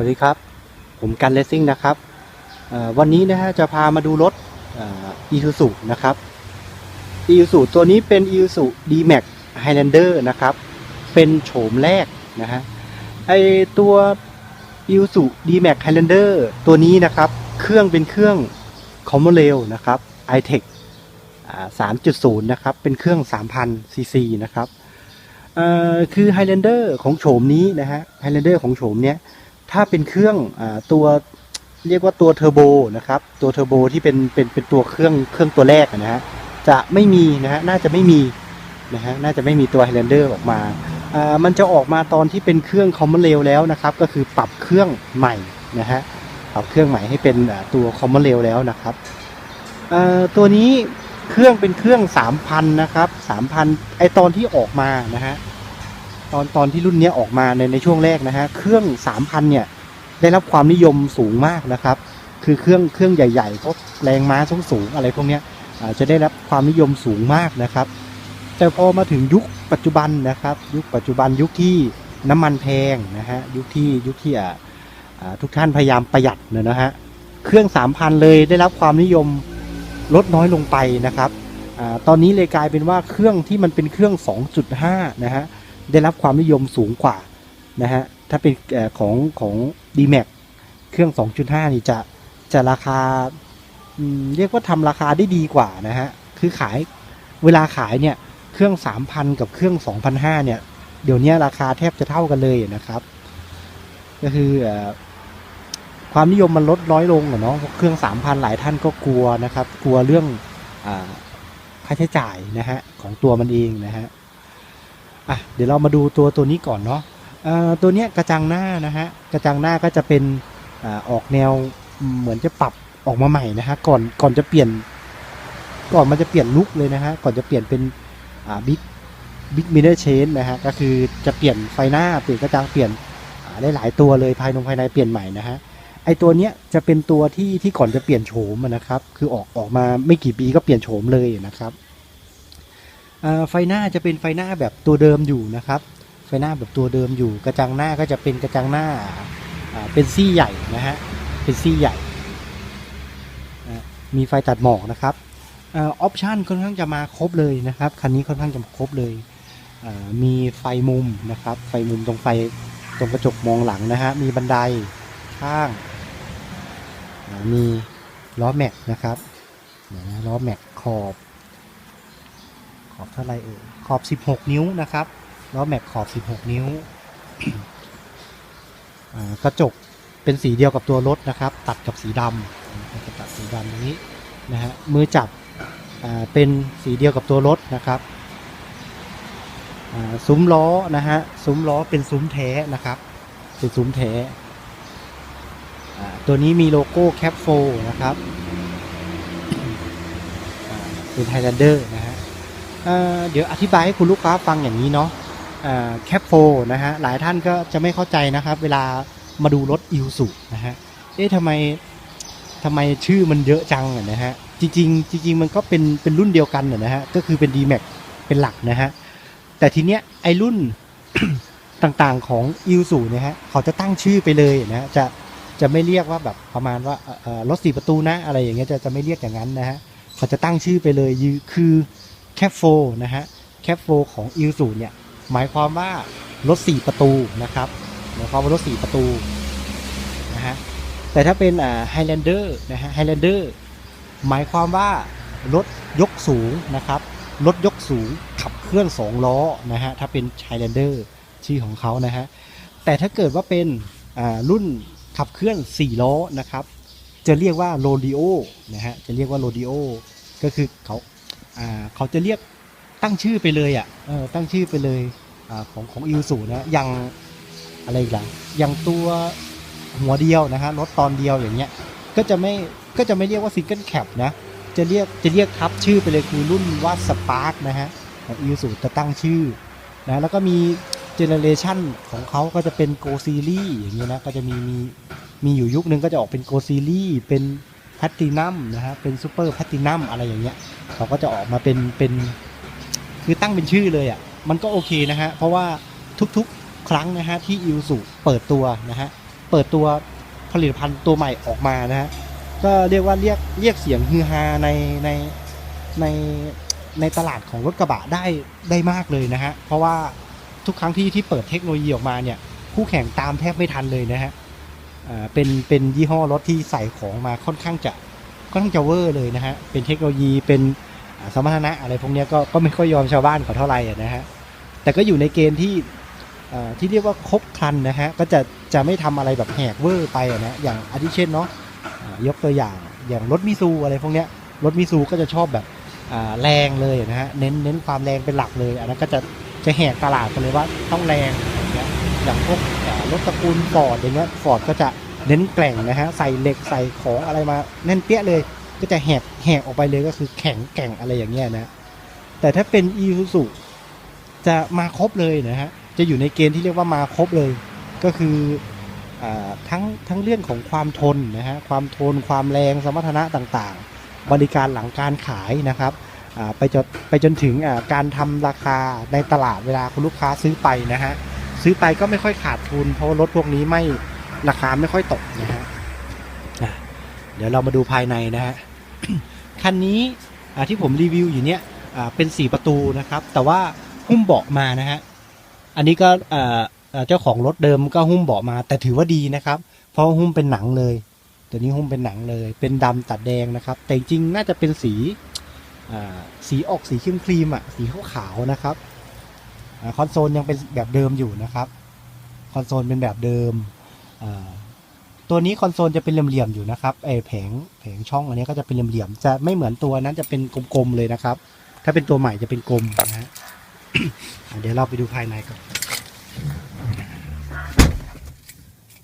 วัสดีครับ ผมกันเลสซิ่งนะครับวันนี้นะฮะจะพามาดูรถอีซูซูนะครับอีซูซูตัวนี้เป็นอีซูซู D-Max Highlander นะครับ เป็นโฉมแรกนะฮะไอตัวอีซูซู D-Max Highlander ตัวนี้นะครับ เครื่องเป็นเครื่องคอมมอนเรลนะครับ i-Tech อ่า3.0นย์นะครับ เป็นเครื่อง3,000ซีซีนะครับคือ Highlander ของโฉมนี้นะฮะ Highlander ของโฉมเนี้ย ถ้าเป็นเครื่องอตัวเรียกว่าตัวเทอร์โบนะครับ ตัวเทอร์โบที่เป็นเป็นเป็นตัวเครื่องเครื่องตัวแรกนะฮะจะไม่มีนะฮะน่าจะไม่มีนะฮะน่าจะไม่มีตัว Highlander ออกมาอ่ามันจะออกมาตอนที่เป็นเครื่อง Common Rail แล้วนะครับ ก็คือปรับเครื่องใหม่นะฮะปรับเครื่องใหม่ให้เป็นตัว Common Rail แล้วนะครับอ่าตัวนี้เครื่องเป็นเครื่อง 3,000 นะครับ 3,000 ไอตอนที่ออกมานะฮะ ตอนตอนที่รุ่นนี้ออกมาในในช่วงแรกนะฮะเครื่อง 3,000 เนี่ยได้รับความนิยมสูงมากนะครับ คือเครื่องเครื่องใหญ่ๆพวกแรงม้าสูงสูงอะไรพวกนี้จะได้รับความนิยมสูงมากนะครับ แต่พอมาถึงยุคปัจจุบันนะครับ ยุคปัจจุบันยุคที่น้ำมันแพงนะฮะยุคที่ยุคที่ทุกท่านพยายามประหยัดเนี่ยนะฮะเครื่อง 3,000 เลยได้รับความนิยมลดน้อยลงไปนะครับอตอนนี้เลยกลายเป็นว่าเครื่องที่มันเป็นเครื่อง 2.5 นะฮะ ได้รับความนิยมสูงกว่านะฮะถ้าเป็นเอ่อของของ d m a x เครื่อง 2.5 นี่จะจะราคาเรียกว่าทำราคาได้ดีกว่านะฮะคือขายเวลาขายเนี่ยเครื่อง 3,000 กับเครื่อง 2,500 เนี่ย เดี๋ยวนี้ราคาแทบจะเท่ากันเลยนะครับ ก็คือความนิยมมันลดน้อยลงเนาะเพราะเครื่อง 3,000 หลายท่านก็กลัวนะครับ กลัวเรื่องอค่าใช้จ่ายนะฮะของตัวมันเองนะฮะ อะเดี๋ยวเรามาดูตัวตัวนี้ก่อนเนาะตัวเนี้ยกระจังหน้านะฮะกระจังหน้าก็จะเป็นอออกแนวเหมือนจะปรับออกมาใหม่นะฮะก่อนก่อนจะเปลี่ยน ก่อนมันจะเปลี่ยนลุคเลยนะฮะก่อนจะเปลี่ยนเป็นบิ๊กบิ๊กมิเนอร์เชนนะฮะก็คือจะเปลี่ยนไฟหน้าเปลี่ยนกระจังเปลี่ยนได้หลายตัวเลยภายในภายในเปลี่ยนใหม่นะฮะไอตัวเนี้ยจะเป็นตัวที่ที่ก่อนจะเปลี่ยนโฉมนะครับ คือออกออกมาไม่กี่ปีก็เปลี่ยนโฉมเลยนะครับ ไฟหน้าจะเป็นไฟหน้าแบบตัวเดิมอยู่นะครับ ไฟหน้าแบบตัวเดิมอยู่ กระจังหน้าก็จะเป็นกระจังหน้าเป็นซี่ใหญ่นะฮะ เป็นซี่ใหญ่ มีไฟตัดหมอกนะครับออปชันค่อนข้างจะมาครบเลยนะครับ คันนี้ค่อนข้างจะครบเลย มีไฟมุมนะครับ ไฟมุมตรงไฟตรงกระจกมองหลังนะฮะ มีบันไดข้าง มีล้อแม็กนะครับล้อแม็กขอบ ขอบเท่าไรเอ่ยขอบ 16 นิ้วนะครับล้อแม็กขอบ 16 นิ้วกระจกเป็นสีเดียวกับตัวรถนะครับ ตัดกับสีดำจะตัดสีดำตรงนี้นะฮะมือจับเป็นสีเดียวกับตัวรถนะครับซุ้มล้อนะฮะซุ้มล้อเป็นซุ้มแท้นะครับเป็นซุ้มแท้ตัวนี้มีโลโก้แคปโฟนะครับเป็นไฮแลนเดอร์นะฮะ เเดี๋ยวอธิบายให้คุณลูกค้าฟังอย่างนี้เนาะแคปโฟนะฮะหลายท่านก็จะไม่เข้าใจนะครับ เวลามาดูรถอิวสุนะฮะเอ๊ะทำไมทำไมชื่อมันเยอะจังอนะฮะจริงๆจริง ๆ มันก็เป็นเป็นรุ่นเดียวกันอนะฮะก็คือเป็น d m a x เป็นหลักนะฮะแต่ทีเนี้ยไอรุ่นต่างๆของอิวสุเนี่ยฮะเขาจะตั้งชื่อไปเลยนะฮะจะจะไม่เรียกว่าแบบประมาณว่ารถสี่ประตูนะอะไรอย่างเงี้ยจะจะไม่เรียกอย่างนั้นนะฮะเขาจะตั้งชื่อไปเลยคือ แคปโฟนะฮะแคปโฟของอิลสูเนี่ยหมายความว่ารถ 4 ประตูนะครับหมายความว่ารถ 4 ประตูนะฮะแต่ถ้าเป็นอ่าไฮแลนเดอร์นะฮะไฮแลนเดอร์หมายความว่ารถยกสูงนะครับรถยกสูงขับเคลื่อน 2 ล้อนะฮะถ้าเป็นไฮแลนเดอร์ชื่อของเขานะฮะแต่ถ้าเกิดว่าเป็นรุ่นขับเคลื่อน 4 ล้อนะครับ จะเรียกว่าโรดิโอนะฮะจะเรียกว่าโรดิโอก็คือเขา เขาจะเรียกตั้งชื่อไปเลยอะเออตั้งชื่อไปเลยอ่าของของอิวสูนะอย่างอะไรอีกล่ะอย่างตัวหัวเดียวนะฮะรถตอนเดียวอย่างเงี้ยก็จะไม่ก็จะไม่เรียกว่าซิงเกิลแคปนะจะเรียกจะเรียกทับชื่อไปเลยคือรุ่นว่าสปาร์กนะฮะของอิวสูจะตั้งชื่อนะแล้วก็มีเจเนเรชันของเขาก็จะเป็นโกซีรีอย่างเงี้ยนะก็จะมีมีมีอยู่ยุคนึงก็จะออกเป็นโกซีรีเป็น แพตตินัมนะฮะเป็นซูเปอร์แพตตินัมอะไรอย่างเงี้ยเขาก็จะออกมาเป็นเป็นคือตั้งเป็นชื่อเลยอะ่ะมันก็โอเคนะฮะเพราะว่าทุกๆครั้งนะฮะที่อิวสุเปิดตัวนะฮะเปิดตัวผลิตภัณฑ์ตัวใหม่ออกมานะฮะก็เรียกว่าเรียกเรียกเสียงฮือฮาในในในในตลาดของรถกระบะได้ได้มากเลยนะฮะเพราะว่าทุกครั้งที่ที่เปิดเทคโนโลยีออกมาเนี่ยคู่แข่งตามแทบไม่ทันเลยนะฮะ เป็นเป็นยี่ห้อรถที่ใส่ของมาค่อนข้างจะค่อนข้างจะเวอร์เลยนะฮะเป็นเทคโนโลยีเป็นสมรรถนะอะไรพวกนี้ก็ก็ไม่ค่อยยอมชาวบ้านเขาเท่าไหร่นะฮะแต่ก็อยู่ในเกณฑ์ที่ที่เรียกว่าครบครันนะฮะก็จะจะไม่ทำอะไรแบบแหกเวอร์ไปอะนะอย่างอาทิเช่นเนาะยกตัวอย่างอย่างรถมิซูอะไรพวกเนี้ยรถมิซูก็จะชอบแบบแรงเลยนะฮะเน้นเน้นความแรงเป็นหลักเลย อันนั้นก็จะจะแหกตลาดกันเลยว่าต้องแรงอย่างเงี้ย อย่างพวกรถตระกูลฟอร์ดอย่างเงี้ยฟอร์ดก็จะเน้นแกร่งนะฮะใส่เหล็กใส่ของอะไรมาแน่นเปี้ยเลย ก็จะแหกแหกออกไปเลยก็คือแข็งแกร่งอะไรอย่างเงี้ยนะแต่ถ้าเป็นอีซูซุจะมาครบเลยนะฮะจะอยู่ในเกณฑ์ที่เรียกว่ามาครบเลย ก็คืออทั้งทั้งเรื่องของความทนนะฮะความทนความแรงสมรรถนะต่างๆ บริการหลังการขายนะครับไปจนไปจนถึงการทำราคาในตลาดเวลาคุณลูกค้าซื้อไปนะฮะ ซื้อไปก็ไม่ค่อยขาดทุน เพราะรถพวกนี้ไม่ราคาไม่ค่อยตกนะฮะเดี๋ยวเรามาดูภายในนะฮะคันนี้ที่ผมรีวิวอยู่เนี้ยเป็น4ประตูนะครับ แต่ว่าหุ้มเบาะมานะฮะอันนี้ก็เจ้าของรถเดิมก็หุ้มเบาะมา แต่ถือว่าดีนะครับ เพราะหุ้มเป็นหนังเลย ตัวนี้หุ้มเป็นหนังเลย เป็นดำตัดแดงนะครับ แต่จริงๆน่าจะเป็นสีสีออกสีครีมครีมอะสีขาวๆนะครับ คอนโซลยังเป็นแบบเดิมอยู่นะครับคอนโซลเป็นแบบเดิมตัวนี้คอนโซลจะเป็นเหลี่ยมๆอยู่นะครับไอแผงแผงช่องอันนี้ก็จะเป็นเหลี่ยมๆจะไม่เหมือนตัวนั้นจะเป็นกลมๆเลยนะครับ ถ้าเป็นตัวใหม่จะเป็นกลมนะฮะเดี๋ยวเราไปดูภายในก่อน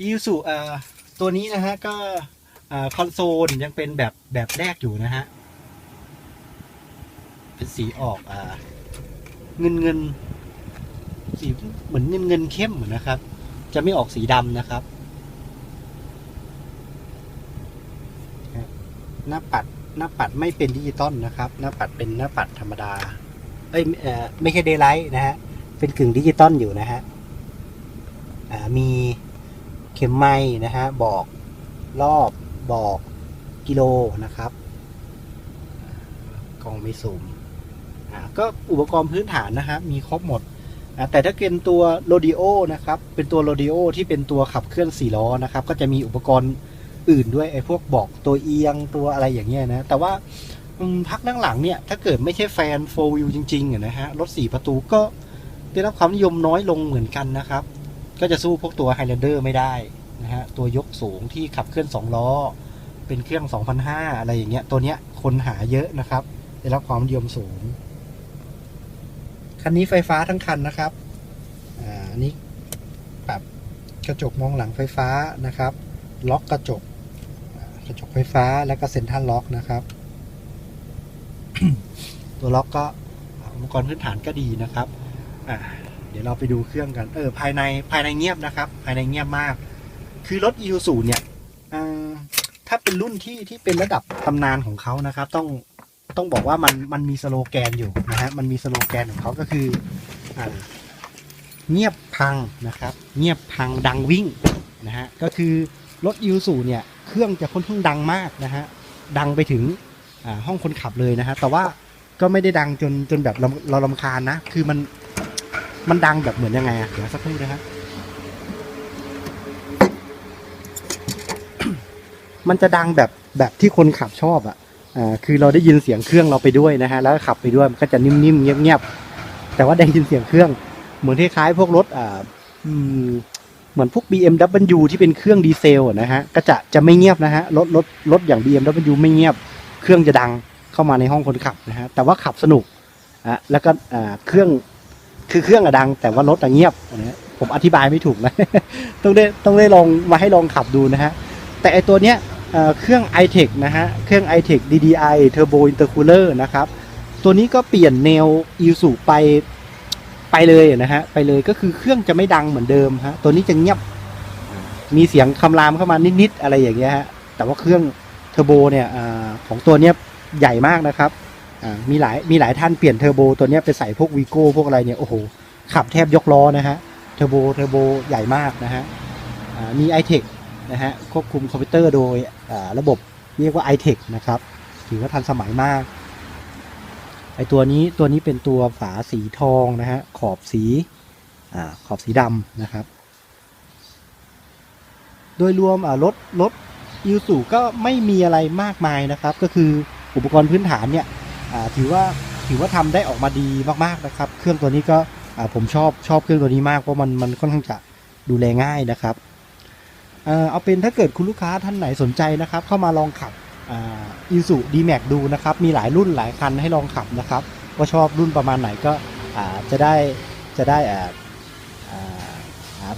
อีซูอ่าตัวนี้นะฮะก็คอนโซลยังเป็นแบบแบบแรกอยู่นะฮะเป็นสีออกอ่าเงินเงิน สีเหมือนเงินเงินเข้มเหมือนนะครับ จะไม่ออกสีดำนะครับ หน้าปัดหน้าปัดไม่เป็นดิจิตอลนะครับ หน้าปัดเป็นหน้าปัดธรรมดา เอ้ยไม่ใช่เดย์ไลท์นะฮะ เป็นกึ่งดิจิตอลอยู่นะฮะมีเข็มไม้นะฮะ บอกรอบบอกกิโลนะครับกล่องไม่สูมก็อุปกรณ์พื้นฐานนะฮะมีครบหมด แต่ถ้าเป็นตัวโรดิโอนะครับ เป็นตัวโรดิโอที่เป็นตัวขับเคลื่อนสี่ล้อนะครับ ก็จะมีอุปกรณ์อื่นด้วยไอ้พวกบอกตัวเอียงตัวอะไรอย่างเงี้ยนะ แต่ว่าอืมพักหลังเนี่ย ถ้าเกิดไม่ใช่แฟนโฟวิวจริงๆนะฮะ รถสี่ประตูก็ได้รับความนิยมน้อยลงเหมือนกันนะครับ ก็จะสู้พวกตัว Highlander ไม่ได้นะฮะ ตัวยกสูงที่ขับเคลื่อน 2 ล้อ เป็นเครื่อง2,500อะไรอย่างเงี้ย ตัวเนี้ยคนหาเยอะนะครับ ได้รับความนิยมสูง คันนี้ไฟฟ้าทั้งคันนะครับอ่าอันนี้ปรับกระจกมองหลังไฟฟ้านะครับ ล็อกกระจกกระจกไฟฟ้าแล้วก็เซ็นทรัลล็อกนะครับ ตัวล็อกก็อุปกรณ์พื้นฐานก็ดีนะครับอ่าเดี๋ยวเราไปดูเครื่องกัน เออ ภายในภายในเงียบนะครับ ภายในเงียบมาก คือรถ e ูเนี่ยถ้าเป็นรุ่นที่ที่เป็นระดับตำนานของเขานะครับ ต้อง ต้องบอกว่ามันมันมีสโลแกนอยู่นะฮะมันมีสโลแกนของเขาก็คืออเงียบพังนะครับ เงียบพังดังวิ่งนะฮะก็คือรถ e ู u เนี่ยเครื่องจะค่อนข้างดังมากนะฮะดังไปถึงห้องคนขับเลยนะฮะแต่ว่าก็ไม่ได้ดังจนจนแบบเราเราลำคาญนะ คือมันมันดังแบบเหมือนยังไงอะเดี๋ยวสักครู่นะฮะมันจะดังแบบแบบที่คนขับชอบอะ อ่าคือเราได้ยินเสียงเครื่องเราไปด้วยนะฮะแล้วขับไปด้วยมันก็จะนิ่มๆเงียบๆแต่ว่าได้ยินเสียงเครื่อง เหมือนคล้ายๆพวกรถอ่าเหมือนพวก BMW ที่เป็นเครื่องดีเซลนะฮะก็จะจะไม่เงียบนะฮะรถรถรถอย่าง BMW ไม่เงียบ เครื่องจะดังเข้ามาในห้องคนขับนะฮะแต่ว่าขับสนุกอะแล้วก็อ่าเครื่องคือเครื่องอะดัง แต่ว่ารถอะเงียบนะผมอธิบายไม่ถูกนะต้องได้ต้องได้ลองมาให้ลองขับดูนะฮะแต่ไอตัวเนี้ย เครื่อง iTech นะฮะ เครื่อง iTech DDI Turbo Intercooler นะครับ ตัวนี้ก็เปลี่ยนแนว i s u ไปไปเลยนะฮะ ไปเลยก็คือเครื่องจะไม่ดังเหมือนเดิมฮะ ตัวนี้จะเงียบ มีเสียงคำรามเข้ามานิด ๆ อะไรอย่างเงี้ยฮะ แต่ว่าเครื่องเทอร์โบเนี่ยอของตัวเนี้ยใหญ่มากนะครับมีหลายมีหลายท่านเปลี่ยนเทอร์โบตัวเนี้ยไปใส่พวกวีโก้พวกอะไรเนี่ยโอ้โห ขับแทบยกล้อนะฮะ เทอร์โบเทอร์โบใหญ่มากนะฮะมี iTech นะฮะควบคุมคอมพิวเตอร์โดยระบบเรียกว่า iTech นะครับ ถือว่าทันสมัยมากไอตัวนี้ตัวนี้เป็นตัวฝาสีทองนะฮะขอบสีอขอบสีดำนะครับ โดยรวมรถรถยูสุก็ไม่มีอะไรมากมายนะครับ ก็คืออุปกรณ์พื้นฐานเนี่ยถือว่าถือว่าทำได้ออกมาดีมากๆนะครับ เครื่องตัวนี้ก็ผมชอบชอบเครื่องตัวนี้มากเพราะมันมันค่อนข้างจะดูแลง่ายนะครับ เอาเป็นถ้าเกิดคุณลูกค้าท่านไหนสนใจนะครับ เข้ามาลองขับอีซูดีแม็กดูนะครับ มีหลายรุ่นหลายคันให้ลองขับนะครับว่าชอบรุ่นประมาณไหนก็จะได้จะได้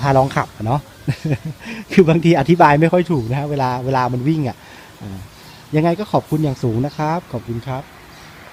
พาลองขับเนาะคือบางทีอธิบายไม่ค่อยถูกนะฮะเวลาเวลามันวิ่งอะอ่ายังไงก็ขอบคุณอย่างสูงนะครับ ขอบคุณครับ